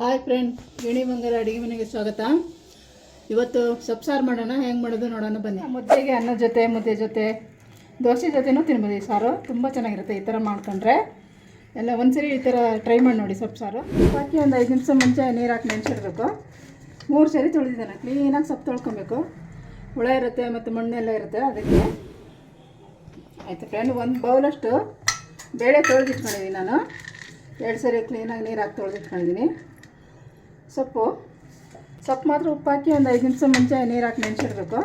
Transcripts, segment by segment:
Hi friend ಗಿಣಿ ಬಂಗಾರ ಅಡುಗೆ ಮನೆಗೆ ಸ್ವಾಗತ ಇವತ್ತು ಸೊಪ್ಸಾರು ಮಾಡೋಣ ಹೆಂಗೆ ಮಾಡೋದು ನೋಡೋಣ ಬನ್ನಿ ಮುದ್ದೆಗೆ ಅನ್ನದ ಜೊತೆ, ಮುದ್ದೆ ಜೊತೆ, ದೋಸೆ ಜೊತೆನೂ ತಿನ್ಬೋದು ಈ ಸಾರು. ತುಂಬ ಚೆನ್ನಾಗಿರುತ್ತೆ ಈ ಥರ ಮಾಡ್ಕೊಂಡ್ರೆ. ಎಲ್ಲ ಒಂದ್ಸರಿ ಈ ಥರ ಟ್ರೈ ಮಾಡಿ ನೋಡಿ ಸೊಪ್ಸಾರು ಬಾಕಿ ಒಂದು ಐದು ನಿಮಿಷ ಮುಂಚೆ ನೀರು ಹಾಕಿ ನೆನೆಸಿಡ್ಬೇಕು. ಮೂರು ಸರಿ ತೊಳೆದಿದ್ದಾನೆ. ಕ್ಲೀನಾಗಿ ಸೊಪ್ಪು ತೊಳ್ಕೊಬೇಕು. ಹುಳ ಇರುತ್ತೆ ಮತ್ತು ಮಣ್ಣೆಲ್ಲ ಇರುತ್ತೆ ಅದಕ್ಕೆ. ಆಯಿತು ಫ್ರೆಂಡ್ ಒಂದು ಬೌಲಷ್ಟು ಬೇಳೆ ತೊಳೆದಿಟ್ಕೊಂಡಿದ್ದೀನಿ ನಾನು. ಎರಡು ಸರಿ ಕ್ಲೀನಾಗಿ ನೀರು ಹಾಕಿ ತೊಳೆದಿಟ್ಕೊಂಡಿದ್ದೀನಿ ಸೊಪ್ಪು. ಸೊಪ್ಪು ಮಾತ್ರ ಉಪ್ಪಾಕಿ ಒಂದು ಐದು ನಿಮಿಷ ಮುಂಚೆ ನೀರು ಹಾಕಿ ನೆನೆಸಿಡ್ಬೇಕು.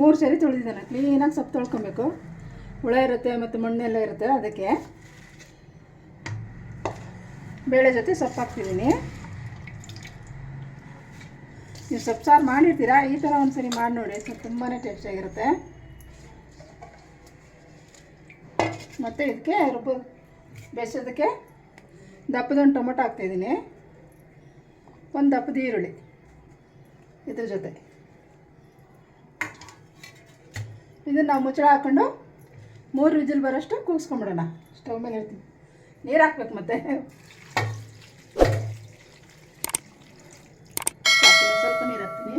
ಮೂರು ಸರಿ ತೊಳೆದಿದ್ದಾನೆ. ಕ್ಲೀನಾಗಿ ಸೊಪ್ಪು ತೊಳ್ಕೊಬೇಕು. ಹುಳ ಇರುತ್ತೆ ಮತ್ತು ಮಣ್ಣೆಲ್ಲ ಇರುತ್ತೆ ಅದಕ್ಕೆ. ಬೇಳೆ ಜೊತೆ ಸೊಪ್ಪು ಹಾಕ್ತಿದ್ದೀನಿ. ನೀವು ಸೊಪ್ಪು ಸಾರು ಮಾಡಿರ್ತೀರಾ? ಈ ಥರ ಒಂದು ಸರಿ ಮಾಡಿ ನೋಡಿ. ಸ್ವಲ್ಪ ತುಂಬಾ ಟೇಸ್ಟಿಯಾಗಿರುತ್ತೆ ಮತ್ತು ಇದಕ್ಕೆ ರುಬ್ಬ ಬೇಯಿಸೋದಕ್ಕೆ ದಪ್ಪದೊಂದು ಟೊಮೊಟೊ ಹಾಕ್ತಾಯಿದ್ದೀನಿ ಒಂದು ಅಪ್ಪದ ಈರುಳ್ಳಿ ಇದ್ರ ಜೊತೆ. ಇದನ್ನು ನಾವು ಮುಚ್ಚಳ ಹಾಕ್ಕೊಂಡು ಮೂರು ವಿಜಿಲ್ ಬರೋಷ್ಟು ಕೂಗಿಸ್ಕೊಂಬಿಡೋಣ. ಸ್ಟವ್ ಮೇಲೆ ಇರ್ತೀನಿ ನೀರು ಹಾಕ್ಬೇಕು ಮತ್ತೆ. ಸ್ವಲ್ಪ ನೀರು ಹಾಕ್ತೀನಿ.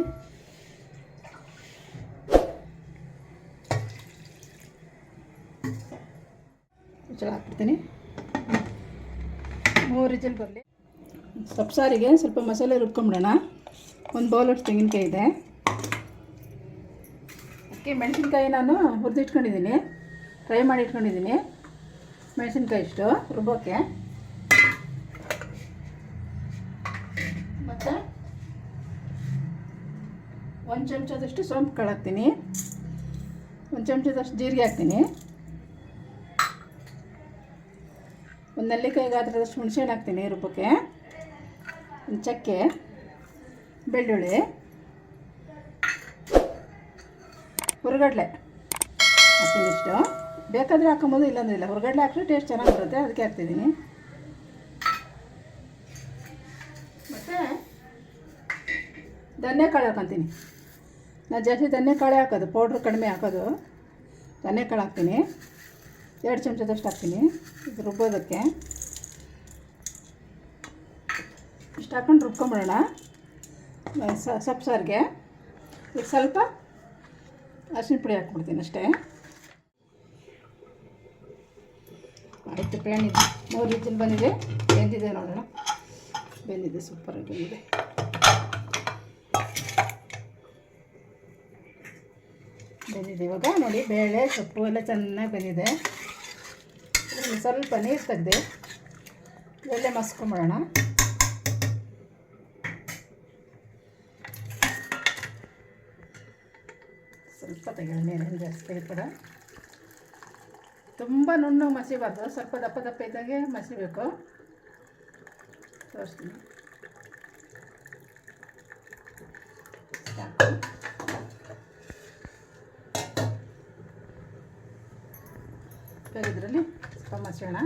ಮುಚ್ಚಳ ಹಾಕ್ಬಿಡ್ತೀನಿ. ಮೂರು ವಿಜಿಲ್ ಬರಲಿ. ಸೊಪ್ಪು ಸಾರಿಗೆ ಸ್ವಲ್ಪ ಮಸಾಲೆ ರುಬ್ಕೊಂಬಿಡೋಣ. ಒಂದು ಬೌಲಷ್ಟು ತೆಂಗಿನಕಾಯಿ ಇದೆ. ಅಕ್ಕಿ, ಮೆಣಸಿನ್ಕಾಯಿ ನಾನು ಹುರಿದಿಟ್ಕೊಂಡಿದ್ದೀನಿ. ಫ್ರೈ ಮಾಡಿ ಇಟ್ಕೊಂಡಿದ್ದೀನಿ ಮೆಣಸಿನ್ಕಾಯಿ ಇಷ್ಟು ರುಬ್ಬೋಕ್ಕೆ ಮತ್ತು ಒಂದು ಚಮಚದಷ್ಟು ಸೋಂಪು ಕಾಳು ಹಾಕ್ತೀನಿ ಒಂದು ಚಮಚದಷ್ಟು ಜೀರಿಗೆ ಹಾಕ್ತೀನಿ. ಒಂದು ನೆಲ್ಲಿಕಾಯಿ ಗಾತ್ರದಷ್ಟು ಹುಣಸೆಹಣ್ಣು ಹಾಕ್ತೀನಿ ರುಬ್ಬಕ್ಕೆ ಚಕ್ಕೆ, ಬೆಳ್ಳುಳ್ಳಿ, ಹುರಗಡ್ಲೆ. ಇಷ್ಟು. ಬೇಕಾದರೆ ಹಾಕೊಬೋದು ಇಲ್ಲಾಂದ್ರೆ ಇಲ್ಲ. ಹುರುಗಡಲೆ ಹಾಕಿದ್ರೆ ಟೇಸ್ಟ್ ಚೆನ್ನಾಗಿ ಬರುತ್ತೆ. ಅದಕ್ಕೆ ಹಾಕ್ತಿದ್ದೀನಿ. ಮತ್ತು ಧನ್ಯಕಾಳು ಹಾಕೊತೀನಿ. ನಾನು ಜಾಸ್ತಿ ಧನ್ಯಕಾಳೆ ಹಾಕೋದು. ಪೌಡ್ರ್ ಕಡಿಮೆ ಹಾಕೋದು. ಧನ್ಯಕಾಳು ಹಾಕ್ತೀನಿ. ಎರಡು ಚಮಚದಷ್ಟು ಹಾಕ್ತೀನಿ. ಇದು ರುಬ್ಬೋದಕ್ಕೆ. ಹಾಕೊಂಡು ರುಬ್ಕೊಂಬಿಡೋಣ. ಸೊಪ್ಪು ಸಾರಿಗೆ. ಈಗ ಸ್ವಲ್ಪ ಅರಿಶಿನ ಪುಡಿ ಹಾಕ್ಬಿಡ್ತೀನಿ ಅಷ್ಟೇ. ಆಯಿತು ಇದೆ ಮೂರು ವಿಜಿಲ್ ಬಂದಿದೆ. ಬೆಂದಿದೆ ನೋಡೋಣ. ಬೆಂದಿದೆ ಸೂಪರಾಗಿ ಬಂದಿದೆ. ಬೆಂದಿದೆ ಇವಾಗ. ನೋಡಿ, ಬೇಳೆ, ಸೊಪ್ಪು ಎಲ್ಲ ಚೆನ್ನಾಗಿ ಬೆಂದಿದೆ. ಸ್ವಲ್ಪ ನೀರು ತೆಗೆದು ಬೆಳೆ ಮಸ್ಕೊಂಬಿಡೋಣ. ಸ್ವಲ್ಪ ಏನೇನು ಜಾಸ್ತಿ ಕೂಡ. ತುಂಬ ನುಣ್ಣಗೆ ಮಸಿಬಾರ್ದು. ಸ್ವಲ್ಪ ದಪ್ಪ ದಪ್ಪ ಇದ್ದಾಗೆ ಮಸಿಬೇಕು. ತೋರಿಸ್ತೀನಿ. ಇದರಲ್ಲಿ ಸ್ವಲ್ಪ ಮಸೋಣ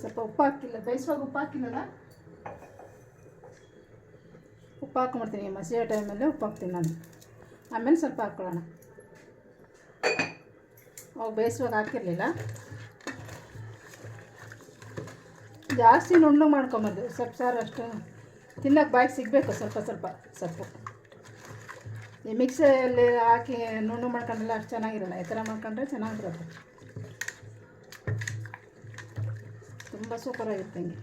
ಸ್ವಲ್ಪ ಉಪ್ಪು ಹಾಕಿಲ್ಲ, ಬೇಯಿಸುವಾಗ ಉಪ್ಪು ಹಾಕಿಲ್ಲಲ್ಲ? ಉಪ್ಪು ಹಾಕೊಂಬಿಡ್ತೀನಿ ಮಸಿಯೋ ಟೈಮಲ್ಲಿ ಉಪ್ಪು ಹಾಕ್ತೀನಿ ನಾನು. ಆಮೇಲೆ ಸ್ವಲ್ಪ ಹಾಕ್ಕೊಳ್ಳೋಣ. ಅವಾಗ ಬೇಯಿಸುವಾಗ ಹಾಕಿರಲಿಲ್ಲ. ಜಾಸ್ತಿ ನುಣ್ಣು ಮಾಡ್ಕೊಂಬಂದು, ಸೊಪ್ಪು ಸಾರು ಅಷ್ಟು ತಿನ್ನೋಕೆ ಬಾಯಿಗೆ ಸಿಗಬೇಕು ಸ್ವಲ್ಪ ಸ್ವಲ್ಪ ಸೊಪ್ಪು. ಈ ಮಿಕ್ಸಿಯಲ್ಲಿ ಹಾಕಿ ನುಣ್ಣು ಮಾಡ್ಕೊಂಡ್ರೆ ಅಷ್ಟು ಚೆನ್ನಾಗಿರಲ್ಲ, ಈ ಥರ ಮಾಡ್ಕೊಂಡ್ರೆ ಚೆನ್ನಾಗಿರುತ್ತೆ ತುಂಬ ಸೂಪರಾಗಿರುತ್ತೆ ಹಂಗೆ.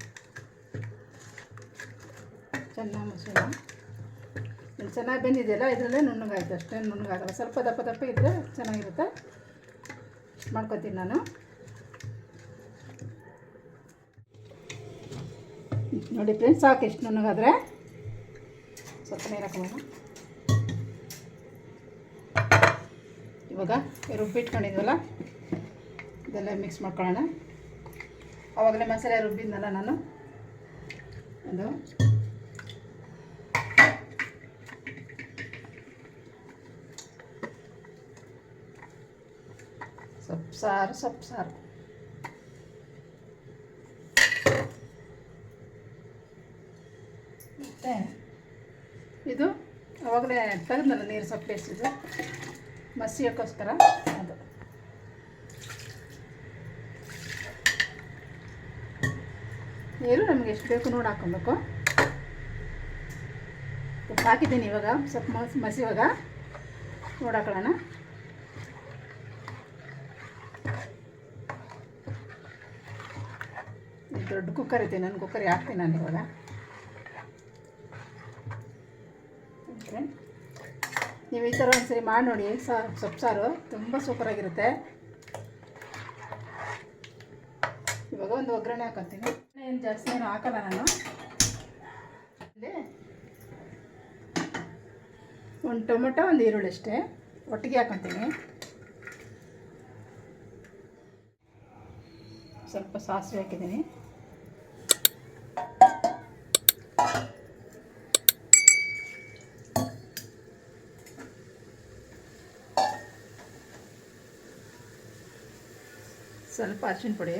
ಚೆನ್ನಾಗಿ ಮಸಾಲ. ಇದು ಚೆನ್ನಾಗಿ ಬೆಂದಿದೆಯಲ್ಲ? ಇದರಲ್ಲೇ ನುಣ್ಣಗಾಯ್ತು ಅಷ್ಟೇ, ನುಣ್ಣಗಾಗಲ್ಲ. ಸ್ವಲ್ಪ ದಪ್ಪ ದಪ್ಪ ಇದ್ದರೆ ಚೆನ್ನಾಗಿರುತ್ತೆ. ಮಾಡ್ಕೊತೀನಿ ನಾನು. ನೋಡಿ ಫ್ರೆಂಡ್ಸ್, ಸಾಕು ಎಷ್ಟು ನುಣ್ಣಗಾದರೆ. ಸ್ವಲ್ಪ ನೀರು ಹಾಕೋಣ. ಇವಾಗ ರುಬ್ಬಿಟ್ಕೊಂಡಿದ್ವಲ್ಲ ಇದೆಲ್ಲ ಮಿಕ್ಸ್ ಮಾಡ್ಕೊಳ್ಳೋಣ. ಆವಾಗಲೇ ಮಸಾಲೆ ರುಬ್ಬಿದ್ನಲ್ಲ ನಾನು. ಅದು ಸೊಪ್ಪು ಸಾರು ಸೊಪ್ಪು ಸಾರು ಮತ್ತೆ? ಇದು ಅವಾಗಲೇ ತೆಗೆದ್ನಲ್ಲ ನೀರು ಸೊಪ್ಪು ಬೇಯಿಸಿದ್ದು ಮಸಿಯೋಕ್ಕೋಸ್ಕರ ಅದು. ನೀರು ನಮಗೆ ಎಷ್ಟು ಬೇಕು ನೋಡಿ ಹಾಕೊಬೇಕು ಉಪ್ಪು ಹಾಕಿದ್ದೀನಿ ಇವಾಗ, ಸ್ವಲ್ಪ ಮಸಿ ಮಸಿವಾಗ ನೋಡಾಕೊಳ್ಳೋಣ ದೊಡ್ಡ ಕುಕ್ಕರ್ ಇದೆ ನನ್ನ ಕುಕ್ಕರ್ ಹಾಕ್ತೀನಿ ನಾನು ಇವಾಗ. ನೀವು ಈ ಥರ ಒಂದ್ಸರಿ ಮಾಡಿ ನೋಡಿ ಸೊಪ್ಪು ಸಾರು, ತುಂಬ ಸೂಪರಾಗಿರುತ್ತೆ ಇವಾಗ ಒಂದು ಒಗ್ಗರಣೆ ಹಾಕೊತೀನಿ ಏನು ಜಾಸ್ತಿ ಏನು ಹಾಕಲ್ಲ ನಾನು. ಒಂದು ಟೊಮೊಟೊ, ಒಂದು ಈರುಳ್ಳಿ ಅಷ್ಟೇ. ಒಟ್ಟಿಗೆ ಹಾಕೊತೀನಿ. ಸ್ವಲ್ಪ ಸಾಸಿವೆ ಹಾಕಿದ್ದೀನಿ. ಸ್ವಲ್ಪ ಅರ್ಶಿನ ಪುಡಿ.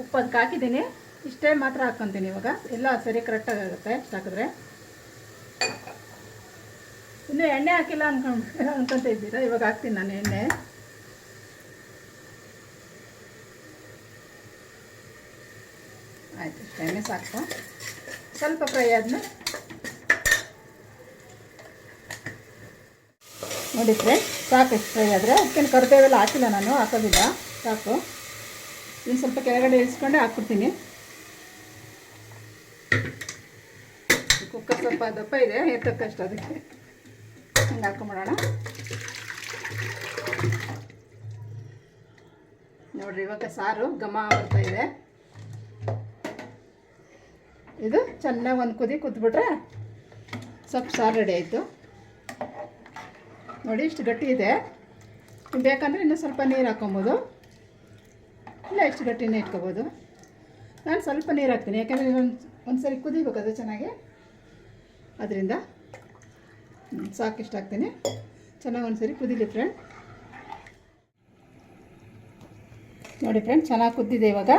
ಉಪ್ಪು ಅದಕ್ಕೆ ಹಾಕಿದ್ದೀನಿ. ಇಷ್ಟೇ ಮಾತ್ರ ಹಾಕ್ಕೊತೀನಿ ಇವಾಗ. ಎಲ್ಲ ಸರಿ ಕರೆಕ್ಟಾಗಿ ಆಗುತ್ತೆ ಇಷ್ಟು ಹಾಕಿದ್ರೆ ಇನ್ನೂ ಎಣ್ಣೆ ಹಾಕಿಲ್ಲ ಅನ್ಕೊಂಡು ಅನ್ಕೊತ ಇದ್ದೀರಾ? ಇವಾಗ ಹಾಕ್ತೀನಿ ನಾನು ಎಣ್ಣೆ. ಆಯಿತು, ಎಣ್ಣೆ ಸಾಕು. ಸ್ವಲ್ಪ ಫ್ರೈ ಆದಮೇಲೆ ನೋಡಿ ಫ್ರೆಂಡ್ ಸಾಕು ಎಷ್ಟು ಫ್ರೈ ಆದರೆ. ಅದಕ್ಕೇನು ಕರಿಬೇವೆಲ್ಲ ಹಾಕಿಲ್ಲ ನಾನು, ಹಾಕೋದಿಲ್ಲ. ಸಾಕು. ಇನ್ನು ಸ್ವಲ್ಪ ಕೆಳಗಡೆ ಇಳಿಸ್ಕೊಂಡೆ ಹಾಕ್ಬಿಡ್ತೀನಿ. ಕುಕ್ಕರ್ ಸ್ವಲ್ಪ ದಪ್ಪ ಇದೆ, ಎತ್ತಕ್ಕಷ್ಟು ಅದಕ್ಕೆ. ಹಿಂಗೆ ಹಾಕೊಂಬಿಡೋಣ. ನೋಡಿರಿ, ಇವಾಗ ಸಾರು ಘಮ ಬರ್ತಾ ಇದೆ. ಇದು ಚೆನ್ನಾಗಿ ಒಂದು ಕುದಿ ಕುದ್ಬಿಟ್ರೆ ಸ್ವಲ್ಪ ಸಾರು ರೆಡಿ ಆಯಿತು. ನೋಡಿ, ಇಷ್ಟು ಗಟ್ಟಿ ಇದೆ. ಬೇಕಂದರೆ ಇನ್ನೂ ಸ್ವಲ್ಪ ನೀರು ಹಾಕೊಬೋದು ಇಲ್ಲ, ಇಷ್ಟು ಗಟ್ಟಿನೇ ಇಟ್ಕೋಬೋದು. ನಾನು ಸ್ವಲ್ಪ ನೀರು ಹಾಕ್ತೀನಿ, ಯಾಕೆಂದರೆ ಒಂದು ಒಂದು ಸರಿ ಕುದಿಬೇಕು ಅದು ಚೆನ್ನಾಗಿ. ಅದರಿಂದ ಸಾಕು ಇಷ್ಟು ಹಾಕ್ತೀನಿ. ಚೆನ್ನಾಗಿ ಒಂದು ಸರಿ ಕುದಿಲಿ ಫ್ರೆಂಡ್ ನೋಡಿ ಫ್ರೆಂಡ್ ಚೆನ್ನಾಗಿ ಕುದ್ದಿದೆ ಇವಾಗ.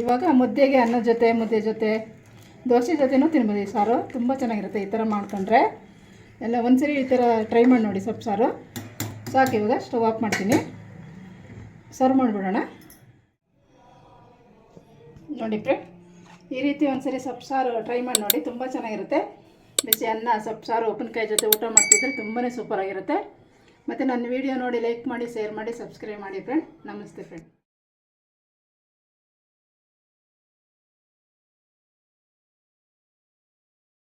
ಇವಾಗ ಮುದ್ದೆಗೆ ಅನ್ನದ ಜೊತೆ, ಮುದ್ದೆ ಜೊತೆ, ದೋಸೆ ಜೊತೆನೂ ತಿನ್ಬೋದು ಈ ಸಾರು. ತುಂಬ ಚೆನ್ನಾಗಿರುತ್ತೆ ಈ ಥರ ಮಾಡ್ಕೊಂಡ್ರೆ. ಎಲ್ಲ ಒಂದ್ಸರಿ ಈ ಥರ ಟ್ರೈ ಮಾಡಿ ನೋಡಿ ಸೊಪ್ಪು ಸಾರು. ಸಾಕು ಇವಾಗ ಸ್ಟವ್ ಆಫ್ ಮಾಡ್ತೀನಿ. ಸರ್ವ್ ಮಾಡಿಬಿಡೋಣ. ನೋಡಿ ಫ್ರೆಂಡ್, ಈ ರೀತಿ ಒಂದ್ಸರಿ ಸೊಪ್ಪು ಸಾರು ಟ್ರೈ ಮಾಡಿ ನೋಡಿ, ತುಂಬ ಚೆನ್ನಾಗಿರುತ್ತೆ. ಬಿಸಿ ಅನ್ನ, ಸೊಪ್ಪು ಸಾರು ಉಪ್ಪಿನಕಾಯಿ ಜೊತೆ ಊಟ ಮಾಡ್ತಿದ್ರೆ ತುಂಬಾ ಸೂಪರಾಗಿರುತ್ತೆ ಮತ್ತು ನನ್ನ ವೀಡಿಯೋ ನೋಡಿ ಲೈಕ್ ಮಾಡಿ ಶೇರ್ ಮಾಡಿ ಸಬ್ಸ್ಕ್ರೈಬ್ ಮಾಡಿ ಫ್ರೆಂಡ್ ನಮಸ್ತೆ ಫ್ರೆಂಡ್